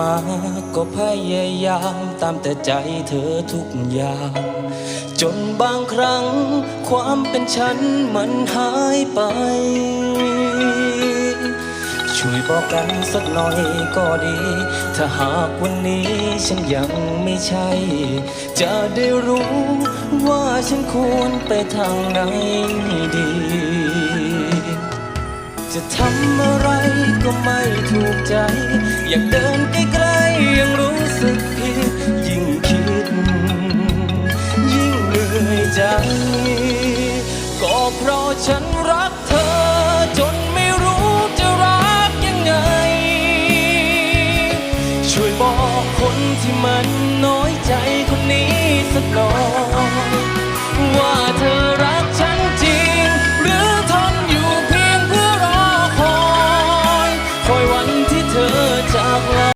มา ก็พยายามตามแต่ใจเธอทุกอย่าง จนบางครั้ง ความเป็นฉันมันหายไป ช่วยบอกกันสักหน่อยก็ดี ถ้าหากวันนี้ฉันยังไม่ใช่ จะได้รู้ว่าฉันควรไปทางไหนดี จะทำอะไรก็ไม่ถูกใจ อยากเดิน ใจ ก็เพราะฉันรักเธอ จนไม่รู้จะรักยังไง ช่วยบอกคนที่มันน้อยใจคนนี้สักหน่อย